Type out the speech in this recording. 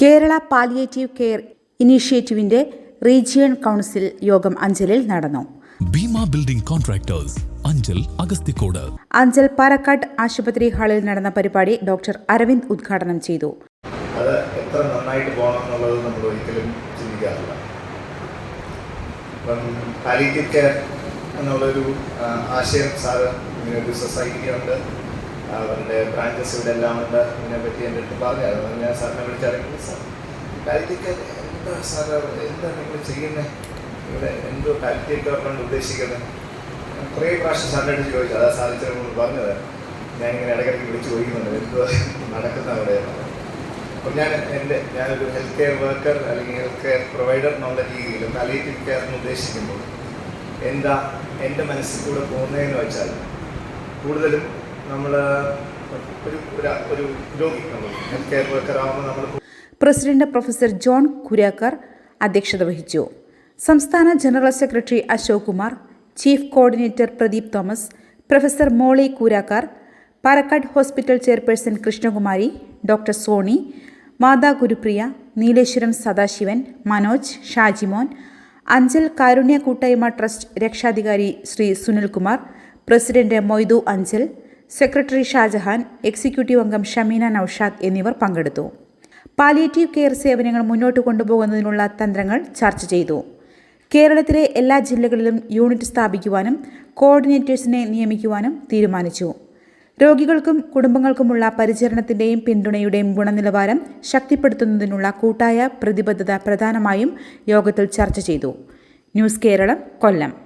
Kerala palliative care ഇനീഷ്യേറ്റീവിന്റെ region council യോഗം അഞ്ചലിൽ നടന്നു. Bhima building contractors Anchal Agasthikode. Anchal Palakkad ആശുപത്രി ഹാളിൽ നടന്ന പരിപാടി ഡോക്ടർ അരവിന്ദ് ഉദ്ഘാടനം ചെയ്തു. അത് എത്ര നന്നായിട്ട് പോകണം എന്നുള്ളത് നമ്മൾ ഒരിക്കലും ചിന്തിക്കാറില്ല. ഇപ്പം പാലിറ്റീവ് കെയർ എന്നുള്ളൊരു ആശയം സാറ് ഇങ്ങനെ ഒരു സൊസൈറ്റി ഉണ്ട്. അവരുടെ ബ്രാഞ്ചസ് ഇവിടെ എല്ലാം ഉണ്ട് ഇതിനെപ്പറ്റി എന്റെ അടുത്ത് പറഞ്ഞു. അതുകൊണ്ട് ഞാൻ സാറിനെ വിളിച്ചറിയില്ല സാർ കാലിത്തേക്ക് എന്താ സാർ എന്താ നിങ്ങൾ ചെയ്യുന്നത് ഇവിടെ എന്തോ കെയർ കൊണ്ട് ഉദ്ദേശിക്കുന്നത്. കുറേ പ്രാവശ്യം സാറിന്റെ അടുത്ത് ചോദിച്ചു. അതാ സാധിച്ചത് പറഞ്ഞത്. ഞാൻ ഇങ്ങനെ ഇടയ്ക്കിടയ്ക്ക് വിളിച്ച് ചോദിക്കുന്നുണ്ട്. എന്തോ നടക്കുന്ന അവിടെ അപ്പം ഞാൻ എന്റെ ഞാനൊരു ഹെൽത്ത് കെയർ വർക്കർ അല്ലെങ്കിൽ ഹെൽത്ത് കെയർ പ്രൊവൈഡർ എന്നുള്ള രീതിയിൽ കെയർ എന്ന് ഉദ്ദേശിക്കുമ്പോൾ എന്താ എന്റെ മനസ്സിൽ കൂടെ പോകുന്നതെന്ന് വെച്ചാൽ കൂടുതലും നമ്മൾ ഒരു ഒരു- നമ്മൾ പ്രസിഡന്റ് പ്രൊഫസർ ജോൺ കുര്യാക്കർ അധ്യക്ഷത വഹിച്ചു. സംസ്ഥാന general secretary Ashok Kumar chief coordinator Pradeep Thomas professor Molly Koorakkar Palakkad hospital chairperson Krishnakumari doctor Soni Matha Gurupriya Nileshwaram Sadasivan Manoj Shajimon Anchal Karunya കൂട്ടായ്മ ട്രസ്റ്റ് രക്ഷാധികാരി Shri Sunilkumar president Moidu Anchal secretary Shajahan executive അംഗം ഷമീന നൌഷാദ് എന്നിവർ പങ്കെടുത്തു. Palliative care സേവനങ്ങൾ മുന്നോട്ട് കൊണ്ടുപോകുന്നതിനുള്ള തന്ത്രങ്ങൾ ചർച്ച ചെയ്തു. കേരളത്തിലെ എല്ലാ ജില്ലകളിലും യൂണിറ്റ് സ്ഥാപിക്കുവാനും കോർഡിനേറ്റേഴ്സിനെ നിയമിക്കുവാനും തീരുമാനിച്ചു. രോഗികൾക്കും കുടുംബങ്ങൾക്കുമുള്ള പരിചരണത്തിന്റെയും പിന്തുണയുടെയും ഗുണനിലവാരം ശക്തിപ്പെടുത്തുന്നതിനുള്ള കൂട്ടായ പ്രതിബദ്ധത പ്രധാനമായും യോഗത്തിൽ ചർച്ച ചെയ്തു. ന്യൂസ് കേരളം കൊല്ലം.